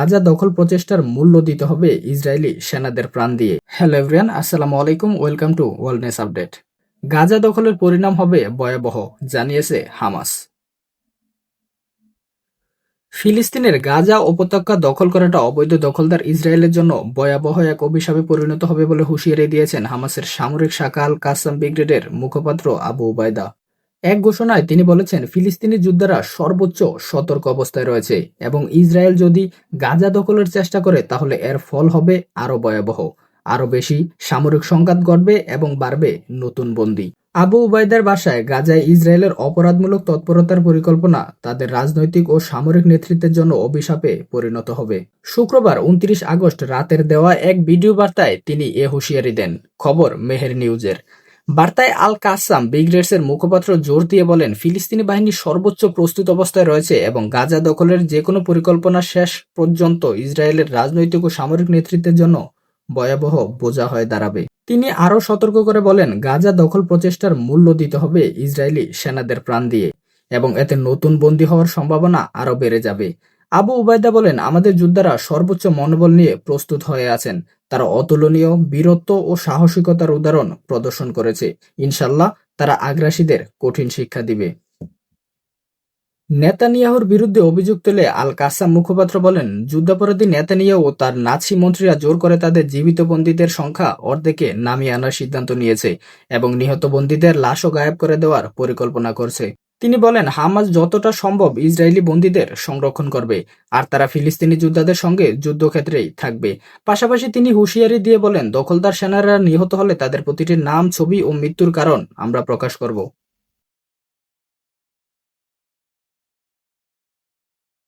গাজা দখল প্রচেষ্টার মূল্য দিতে হবে ইসরায়েলি সেনাদের প্রাণ দিয়ে। হ্যালো এভরিয়ান আসসালামু আলাইকুম, welcome to wellness update. Gaza দখলের পরিণাম হবে ভয়াবহ, জানিয়েছে হামাস। ফিলিস্তিনের গাজা উপত্যকা দখল করাটা অবৈধ দখলদার ইসরায়েলের জন্য ভয়াবহ এক অভিশাপে পরিণত হবে বলে হুঁশিয়ারি দিয়েছেন হামাসের সামরিক শাখা আল কাসাম ব্রিগেডের মুখপাত্র আবু উবায়দা। এক ঘোষণায় তিনি বলেছেন, ফিলিস্তিনি যোদ্ধারা সর্বোচ্চ সতর্ক অবস্থায় রয়েছে এবং ইসরায়েল যদি গাজা দখলের চেষ্টা করে, তাহলে এর ফল হবে আরও ভয়াবহ। আরও বেশি সামরিক সংঘাত ঘটবে এবং বাড়বে নতুন বন্দী। আবু উবায়দার বাসায় গাজায় ইসরায়েলের অপরাধমূলক তৎপরতার পরিকল্পনা তাদের রাজনৈতিক ও সামরিক নেতৃত্বের জন্য অভিশাপে পরিণত হবে। শুক্রবার উনত্রিশ আগস্ট রাতের দেওয়া এক ভিডিও বার্তায় তিনি এ হুঁশিয়ারি দেন। খবর মেহের নিউজের। বার্তায় আল কাসাম ব্রিগেডসের মুখপাত্র জোর দিয়ে বলেন, ফিলিস্তিনি বাহিনী সর্বোচ্চ প্রস্তুত অবস্থায় রয়েছে এবং গাজা দখলের যে কোনো পরিকল্পনা শেষ পর্যন্ত ইসরায়েলের রাজনৈতিক ও সামরিক নেতৃত্বের জন্য ভয়াবহ বোঝা হয়ে দাঁড়াবে। তিনি আরও সতর্ক করে বলেন, গাজা দখল প্রচেষ্টার মূল্য দিতে হবে ইসরায়েলি সেনাদের প্রাণ দিয়ে এবং এতে নতুন বন্দী হওয়ার সম্ভাবনা আরও বেড়ে যাবে। আবু উবায়দা বলেন, আমাদের যোদ্ধারা সর্বোচ্চ মনোবল নিয়ে প্রস্তুত হয়ে আছেন। তারা অতুলনীয়, বীরত্ব ও সাহসিকতার উদাহরণ প্রদর্শন করেছে। ইনশাল্লাহ তারা আগ্রাসীদের কঠিন শিক্ষা দিবে। নেতানিয়াহুর বিরুদ্ধে অভিযোগ তুলে আল কাসাম মুখপাত্র বলেন, যুদ্ধাপরাধী নেতানিয়াহু ও তার নাৎসি মন্ত্রীরা জোর করে তাদের জীবিত বন্দীদের সংখ্যা অর্ধেকে নামিয়ে আনার সিদ্ধান্ত নিয়েছে এবং নিহত বন্দীদের লাশও গায়েব করে দেওয়ার পরিকল্পনা করছে। তিনি বলেন, হামাস যতটা সম্ভব ইসরায়েলি বন্দীদের সংরক্ষণ করবে, আর তারা ফিলিস্তিনি যোদ্ধাদের সঙ্গে যুদ্ধক্ষেত্রেই থাকবে। পাশাপাশি তিনি হুঁশিয়ারি দিয়ে বলেন, দখলদার সেনারা নিহত হলে তাদের প্রতিটি নাম, ছবি ও মৃত্যুর কারণ আমরা প্রকাশ করব।